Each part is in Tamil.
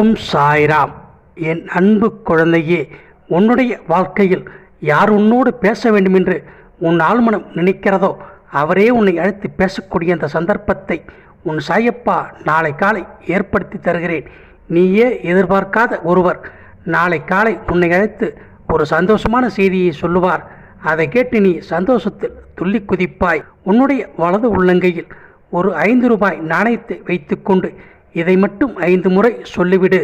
ஓம் சாய்ராம். என் அன்பு குழந்தையே உன்னுடைய வாழ்க்கையில் யார் உன்னோடு பேச வேண்டுமென்று உன் ஆழ்மனம் நினைக்கிறதோ அவரே உன்னை அழைத்து பேசக்கூடிய அந்த சந்தர்ப்பத்தை உன் சாயப்பா நாளை காலை ஏற்படுத்தி தருகிறேன். நீயே எதிர்பார்க்காத ஒருவர் நாளை காலை உன்னை அழைத்து ஒரு சந்தோஷமான செய்தியை சொல்லுவார். அதை கேட்டு நீ சந்தோஷத்தில் துள்ளி குதிப்பாய். உன்னுடைய வலது உள்ளங்கையில் ஒரு ஐந்து ரூபாய் நாணயத்தை வைத்துக்கொண்டு இதை மட்டும் ஐந்து முறை சொல்லிவிடு.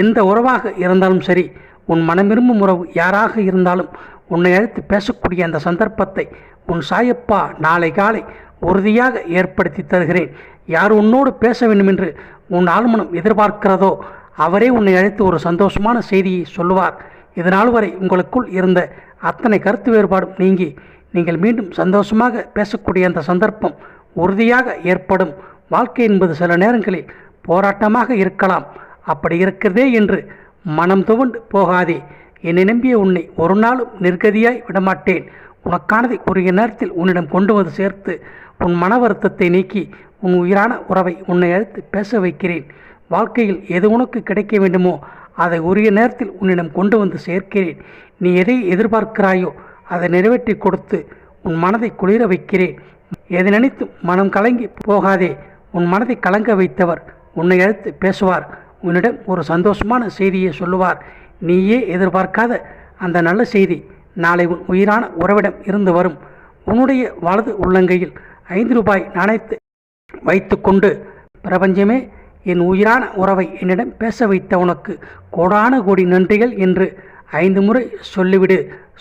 எந்த உறவாக இருந்தாலும் சரி உன் மனம் விரும்பும் உறவு யாராக இருந்தாலும் உன்னை அழைத்து பேசக்கூடிய அந்த சந்தர்ப்பத்தை உன் சாயப்பா நாளை காலை உறுதியாக ஏற்படுத்தி தருகிறேன். யார் உன்னோடு பேச வேண்டுமென்று உன் ஆழ்மனம் எதிர்பார்க்கிறதோ அவரே உன்னை அழைத்து ஒரு சந்தோஷமான செய்தியை சொல்லுவார். இதனால் வரை உங்களுக்குள் இருந்த அத்தனை கருத்து வேறுபாடும் நீங்கி நீங்கள் மீண்டும் சந்தோஷமாக பேசக்கூடிய அந்த சந்தர்ப்பம் உறுதியாக ஏற்படும். வாழ்க்கை என்பது சில நேரங்களில் போராட்டமாக இருக்கலாம். அப்படி இருக்கிறதே என்று மனம் துவண்டு போகாதே. என்னை நம்பிய உன்னை ஒரு நாளும் நிர்கதியாய் விடமாட்டேன். உனக்கானதை குறுகிய நேரத்தில் உன்னிடம் கொண்டு வந்து சேர்த்து உன் மன வருத்தத்தை நீக்கி உன் உயிரான உறவை உன்னை அழைத்து பேச வைக்கிறேன். வாழ்க்கையில் எது உனக்கு கிடைக்க வேண்டுமோ அதை உரிய நேரத்தில் உன்னிடம் கொண்டு வந்து சேர்க்கிறேன். நீ எதை எதிர்பார்க்கிறாயோ அதை நிறைவேற்றி கொடுத்து உன் மனதை குளிர வைக்கிறேன். எதை நினைத்து மனம் கலங்கி போகாதே. உன் மனதை கலங்க வைத்தவர் உன்னை அழைத்து பேசுவார். உன்னிடம் ஒரு சந்தோஷமான செய்தியை சொல்லுவார். நீயே எதிர்பார்க்காத அந்த நல்ல செய்தி நாளை உன் உயிரான உறவிடம் இருந்து வரும். உன்னுடைய வலது உள்ளங்கையில் ஐந்து ரூபாய் நாணயத்தை வைத்துக்கொண்டு பிரபஞ்சமே என் உயிரான உறவை என்னிடம் பேச வைத்த உனக்கு கோடான கோடி நன்றிகள் என்று ஐந்து முறை சொல்லிவிடு.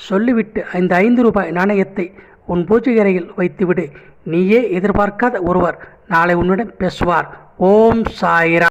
சொல்லிவிட்டு அந்த ஐந்து ரூபாய் நாணயத்தை உன் பூஜை அறையில் வைத்துவிடு. நீயே எதிர்பார்க்காத ஒருவர் நாளை உன்னிடம் பேசுவார். ஓம் சாயிரா